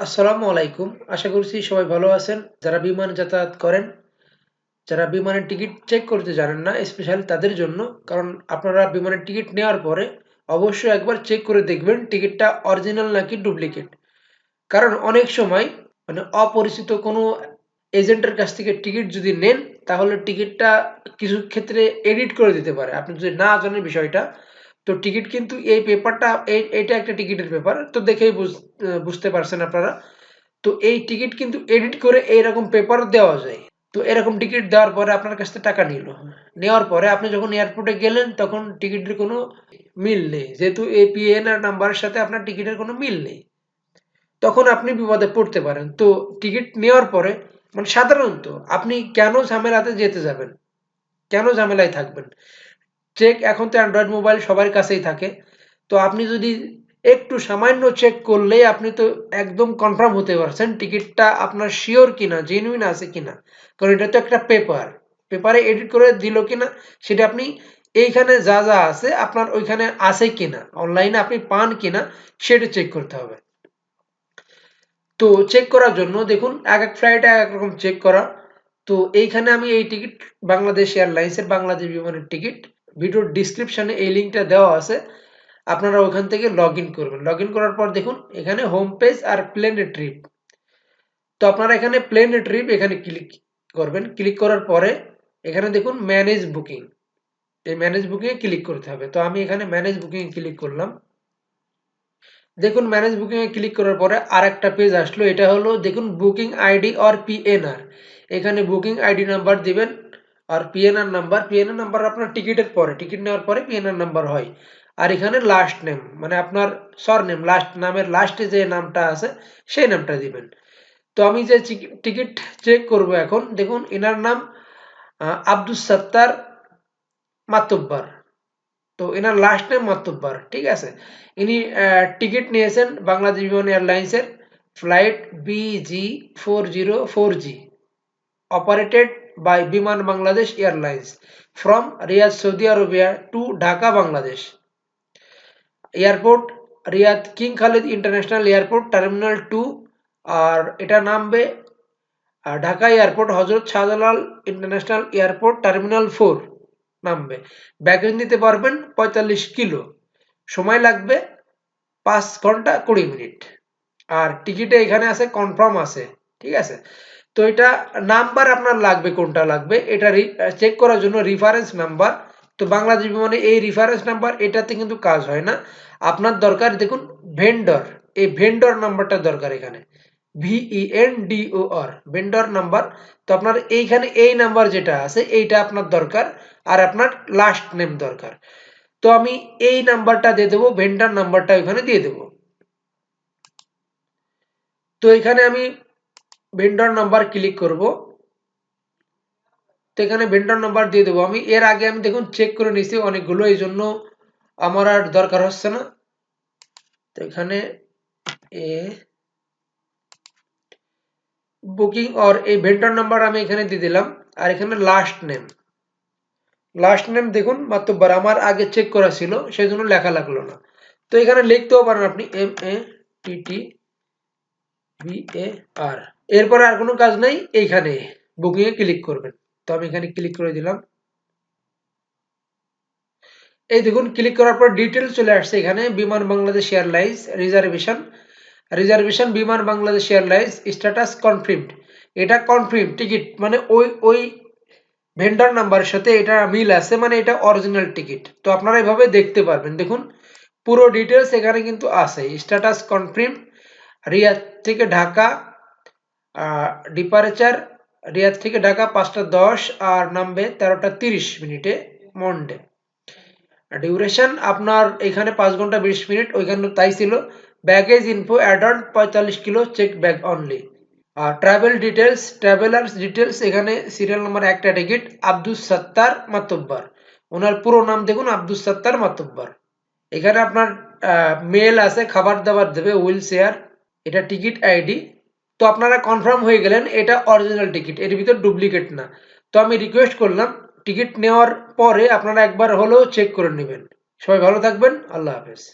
আসসালামু আলাইকুম। আশা করছি সবাই ভালো আছেন। যারা বিমান যাতায়াত করেন, যারা বিমানের টিকিট চেক করতে জানেন না স্পেশাল তাদের জন্য, কারণ আপনারা বিমানের টিকিট নেওয়ার পরে অবশ্যই একবার চেক করে দেখবেন টিকিটটা অরিজিনাল নাকি ডুপ্লিকেট কারণ অনেক সময় মানে অপরিচিত কোনো এজেন্টের কাছ থেকে টিকিট যদি নেন, তাহলে টিকিটটা কিছু ক্ষেত্রে এডিট করে দিতে পারে। আপনি যদি না জানেন বিষয়টা তো টিকিট কিন্তু এই পেপারটা এটা একটা টিকিটের পেপার, তো দেখেই বুঝতে পারছেন আপনারা। তো এই টিকিট কিন্তু এডিট করে এইরকম পেপার দেওয়া যায়। তো এরকম টিকিট দেওয়ার পরে আপনার কাছ থেকে টাকা নিল। নেওয়ার পরে আপনি যখন এয়ারপোর্টে গেলেন, তখন টিকিটের কোনো মিল নেই। যেহেতু এই পিএনআর নাম্বারের সাথে আপনার টিকিটের কোনো মিল নেই। তখন আপনি বিপদে পড়তে পারেন। তো টিকিট নেওয়ার পরে মানে সাধারণত আপনি কেন ঝামেলাতে যেতে যাবেন? কেন ঝামেলায় থাকবেন? চেক এখন তো অ্যান্ড্রয়েড মোবাইল সবার কাছেই থাকে। তো আপনি যদি একটু সামান্য চেক করলেই আপনি তো একদম কনফার্ম হতে পারছেন টিকিটটা আপনার শিওর কিনা জেনুইন আছে কিনা। কারণ এটা তো একটা পেপার পেপারে এডিট করে দিল কিনা, সেটা আপনি এইখানে যা যা আছে আপনার ওইখানে আছে কিনা অনলাইনে আপনি পান কিনা, সেটা চেক করতে হবে। তো চেক করার জন্য দেখুন, এক এক ফ্লাইটে এক এক রকম চেক করা। তো এইখানে আমি এই টিকিট বাংলাদেশ এয়ারলাইন্সের বাংলাদেশ বিমানের টিকিট ভিডিওর ডিসক্রিপশানে এই লিঙ্কটা দেওয়া আছে। আপনারা ওখান থেকে লগ ইন করবেন। লগ ইন করার পর দেখুন, এখানে হোম পেজ আর প্লেন ট্রিপ তো আপনারা এখানে প্লেন ট্রিপ এখানে ক্লিক করবেন। ক্লিক করার পরে এখানে দেখুন ম্যানেজ বুকিং এই ম্যানেজ বুকিংয়ে ক্লিক করতে হবে। তো আমি এখানে ম্যানেজ বুকিংয়ে ক্লিক করলাম। দেখুন ম্যানেজ বুকিংয়ে ক্লিক করার পরে আর একটা পেজ আসলো। এটা হলো, দেখুন বুকিং আইডি অর পিএনআর এখানে বুকিং আইডি নাম্বার দিবেন। আর পিএনআর নাম্বার পিএনআর নাম্বার আপনার টিকিটের পরে টিকিট নেওয়ার পরে পিএনআর নাম্বার হয়। আর এখানে লাস্ট নেম মানে আপনার সর নেম লাস্ট নামের লাস্টে যে নামটা আছে, সেই নামটা দিবেন। তো আমি যে টিকিট চেক করব এখন, দেখুন, এনার নাম আব্দুল সত্তার মাতব্বার। তো এনার লাস্ট নেম মাতব্বার, ঠিক আছে? ইনি টিকিট নিয়েছেন বাংলাদেশ বিমান এয়ারলাইন্সের flight BG four zero four G operated by Biman Bangladesh Airlines from Riyadh, Saudi Arabia to Dhaka, Bangladesh. Airport Riyadh King Khalid International Airport terminal two আর এটা নামবে Dhaka airport Hazrat Shahjalal International Airport terminal four নামবে। Baggage নিতে পারবেন পঁয়তাল্লিশ kilo. সময় লাগবে পাঁচ ঘণ্টা কুড়ি মিনিট। আর টিকিটে এখানে আছে কনফার্ম আছে। ঠিক আছে? তো এটা নাম্বার আপনার লাগবে, কোনটা লাগবে? এটা চেক করার জন্য রিফারেন্স নাম্বার তো বাংলাদেশ বিমানে এই রিফারেন্স নাম্বার এটাতে কিন্তু কাজ হয় না। আপনার দরকার, দেখুন ভেন্ডর এই ভেন্ডর নাম্বারটা দরকার এখানে। V E N D O আর ভেন্ডর নাম্বার তো আপনার এইখানে এই নাম্বার যেটা আছে, এইটা আপনার দরকার। আর আপনার লাস্ট নেম দরকার। তো আমি এই নাম্বারটা দিয়ে দেবো ভেন্ডার নাম্বারটা এখানে দিয়ে দেবো। তো এখানে আমি ভেন্ডর নাম্বার ক্লিক করব। তো এখানে ভেন্ডর নাম্বার দিয়ে দেবো। আমি এর আগে আমি দেখুন চেক করে নিছি অনেকগুলো, এই জন্য আমার আর দরকার হচ্ছে না। তো এখানে এ বুকিং অর এই ভেন্ডর নাম্বার আমি এখানে দিয়ে দিলাম। আর এখানে লাস্ট নেম লাস্ট নেম দেখুন, মাত্র আমার আগে চেক করা ছিল, সেই জন্য লেখা লাগল না। তো এখানে লিখতেও পারেন আপনি M A T T B A আর এরপরে আর কোনো কাজ নাই, এইখানে বুকিং এ ক্লিক করবেন। তো আমি এখানে ক্লিক করে দিলাম। এই দেখুন ক্লিক করার পর ডিটেলস চলে আসছে এখানে, বিমান Bangladesh airlines reservation reservation Biman Bangladesh airlines status confirmed এটা কনফার্ম টিকিট মানে ওই ওই ভেন্ডার নাম্বারের সাথে এটা মিল আছে মানে এটা অরিজিনাল টিকিট তো আপনারা এভাবে দেখতে পারবেন। দেখুন, পুরো ডিটেলস এখানে কিন্তু আছে। স্ট্যাটাস কনফার্ম রিয়াদ থেকে ঢাকা ডিপারেচার রিয়াদ থেকে ঢাকা পাঁচটা দশ আর নামবে তেরোটা তিরিশ মিনিটে মন্ডে ডিউরেশন আপনার এখানে পাঁচ ঘণ্টা বিশ মিনিট, ওইখানে তাই ছিল। ব্যাগেজ ইনফো অ্যাডাল্ট পঁয়তাল্লিশ কিলো চেক ব্যাগ অনলি আর ট্রাভেল ডিটেলস ট্রাভেলার্স ডিটেলস এখানে সিরিয়াল নাম্বার একটা টিকিট আব্দুল সত্তার মাতব্বার। ওনার পুরো নাম দেখুন আব্দুল সত্তার মাতব্বার। এখানে আপনার মেল আছে, খাবার দাবার দেবে হুইল শেয়ার এটা টিকিট আইডি তো আপনারা কনফার্ম হয়ে গেলেন, এটা অরিজিনাল টিকিট এর ভিতর ডুপ্লিকেট না। তো আমি রিকোয়েস্ট করলাম টিকিট নেওয়ার পরে আপনারা একবার হলেও চেক করে নেবেন। সবাই ভালো থাকবেন, আল্লাহ হাফেজ।